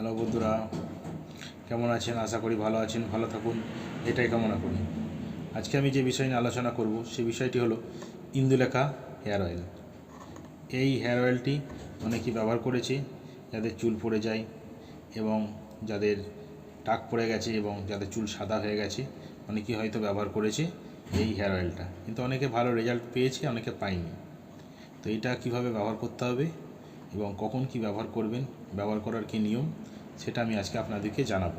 Hello বন্ধুরা, কেমন আছেন? আশা করি ভালো আছেন, ভালো থাকুন। এটাই কামনা করি। আজকে আমি যে বিষয় নিয়ে আলোচনা করব, সে বিষয়টি হলো ইন্দুলেখা হেয়ার অয়েল। এই হেয়ার অয়েলটি অনেকেই ব্যবহার করেছে, যাদের চুল পড়ে যায় এবং যাদের টাক পড়ে গেছে এবং যাদের চুল সাদা হয়ে গেছে, অনেকেই হয়তো ব্যবহার করেছে এই হেয়ার অয়েলটা। কিন্তু অনেকে ভালো রেজাল্ট পেয়েছে, অনেকে পায়নি। তো এটা কীভাবে ব্যবহার করতে হবে? এবং কখন কি ব্যবহার করবেন, ব্যবহার করার কি নিয়ম, সেটা আমি আজকে আপনাদেরকে জানাব।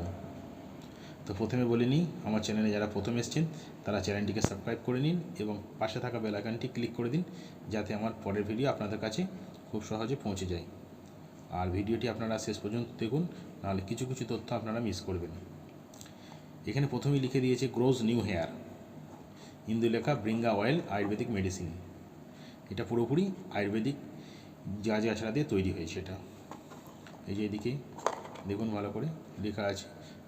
তো প্রথমে বলে নিই, আমার চ্যানেলে যারা প্রথম এসছেন, তারা চ্যানেলটিকে সাবস্ক্রাইব করে নিন এবং পাশে থাকা বেল আইকনটি ক্লিক করে দিন, যাতে আমার পরের ভিডিও আপনাদের কাছে খুব সহজে পৌঁছে যায়। আর ভিডিওটি আপনারা শেষ পর্যন্ত দেখুন, নাহলে কিছু কিছু তথ্য আপনারা মিস করবেন। এখানে প্রথমেই লিখে দিয়েছে grows new hair Indulekha Bringha oil ayurvedic medicine এটা পুরোপুরি আয়ুর্বেদিক গাছ গাছড়া দিয়ে তৈরি হয়েছে এটা। এই যে এদিকে, দেখুন ভালো করে, লেখা আছে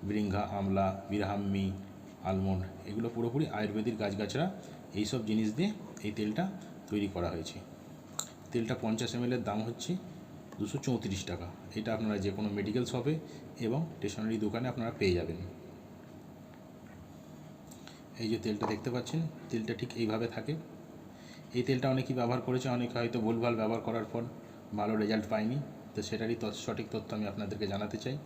বৃঙ্ঘা আমলা, বিরহাম্মি, আলমন্ড, এগুলো পুরোপুরি আয়ুর্বেদিক গাছগাছড়া, এইসব জিনিস দিয়ে এই তেলটা তৈরি করা হয়েছে। তেলটা পঞ্চাশ এমএলের দাম হচ্ছে দুশো চৌত্রিশ টাকা। এটা আপনারা যে কোনো মেডিকেল শপে এবং স্টেশনারি দোকানে আপনারা পেয়ে যাবেন। এই যে তেলটা দেখতে পাচ্ছেন, তেলটা ঠিক এইভাবে থাকে। এই তেলটা অনেকেই ব্যবহার করেছে, অনেকে হয়তো ভুলভাল ব্যবহার করার পর ভালো রেজাল্ট পায়নি তো সেটারই সঠিক তথ্য আমি আপনাদেরকে জানাতে চাই।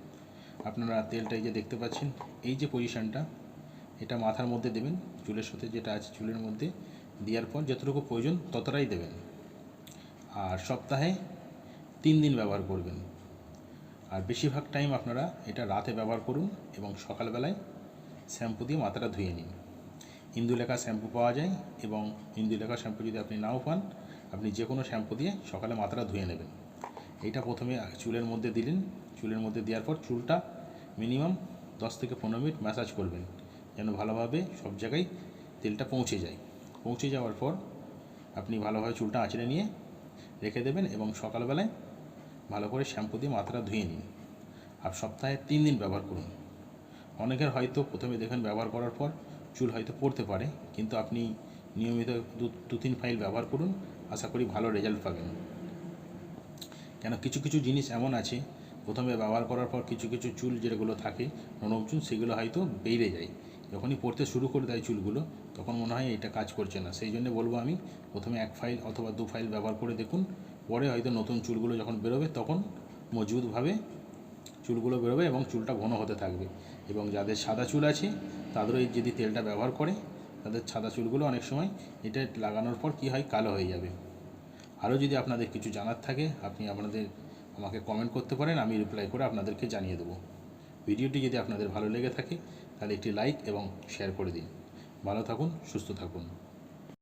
আপনারা তেলটা এই যে দেখতে পাচ্ছেন, এই যে পজিশানটা এটা মাথার মধ্যে দেবেন, চুলের সাথে যেটা আছে চুলের মধ্যে দেওয়ার পর যতটুকু প্রয়োজন ততটাই দেবেন। আর সপ্তাহে তিন দিন ব্যবহার করবেন। আর বেশিরভাগ টাইম আপনারা এটা রাতে ব্যবহার করুন এবং সকালবেলায় শ্যাম্পু দিয়ে মাথাটা ধুয়ে নিন। ইন্দুলেখা শ্যাম্পু পাওয়া যায় এবং ইন্দুলেখা শ্যাম্পু যদি আপনি নাও পান, আপনি যে কোনো শ্যাম্পু দিয়ে সকালে মাথাটা ধুয়ে নেবেন। এইটা প্রথমে চুলের মধ্যে দিলেন। চুলের মধ্যে দেওয়ার পর চুলটা মিনিমাম দশ থেকে পনেরো মিনিট ম্যাসাজ করবেন, যেন ভালোভাবে সব জায়গায় তেলটা পৌঁছে যায়। পৌঁছে যাওয়ার পর আপনি ভালোভাবে চুলটা আঁচড়ে নিয়ে রেখে দেবেন এবং সকালবেলায় ভালো করে শ্যাম্পু দিয়ে মাথাটা ধুয়ে নিন। আর সপ্তাহে তিন দিন ব্যবহার করুন। অনেকের হয়তো প্রথমে দেখেন ব্যবহার করার পর চুল হয়তো পড়তে পারে, কিন্তু আপনি নিয়মিত দু তিন ফাইল ব্যবহার করুন, আশা করি ভালো রেজাল্ট পাবেন। কেন, কিছু কিছু জিনিস এমন আছে, প্রথমে ব্যবহার করার পর কিছু কিছু চুল যেগুলো থাকে, নরম চুল, সেগুলো হয়তো বেড়ে যায়। যখনই পড়তে শুরু করে দেয় চুলগুলো, তখন মনে হয় এটা কাজ করছে না। সেই জন্য বলব আমি, প্রথমে এক ফাইল অথবা দু ফাইল ব্যবহার করে দেখুন, পরে হয়তো নতুন চুলগুলো যখন বেরোবে, তখন মজবুতভাবে চুলগুলো বেরোবে এবং চুলটা ঘন হতে থাকবে। এবং যাদের সাদা চুল আছে তাদেরও যদি তেলটা ব্যবহার করে, তাদের সাদা চুলগুলো অনেক সময় এটা লাগানোর পর কি হয়? কালো হয়ে যাবে। আরও যদি আপনাদের কিছু জানার থাকে, আপনি আপনাদের আমাকে কমেন্ট করতে পারেন, আমি রিপ্লাই করে আপনাদেরকে জানিয়ে দেবো। ভিডিওটি যদি আপনাদের ভালো লেগে থাকে, তাহলে একটি লাইক এবং শেয়ার করে দিন। ভালো থাকুন, সুস্থ থাকুন।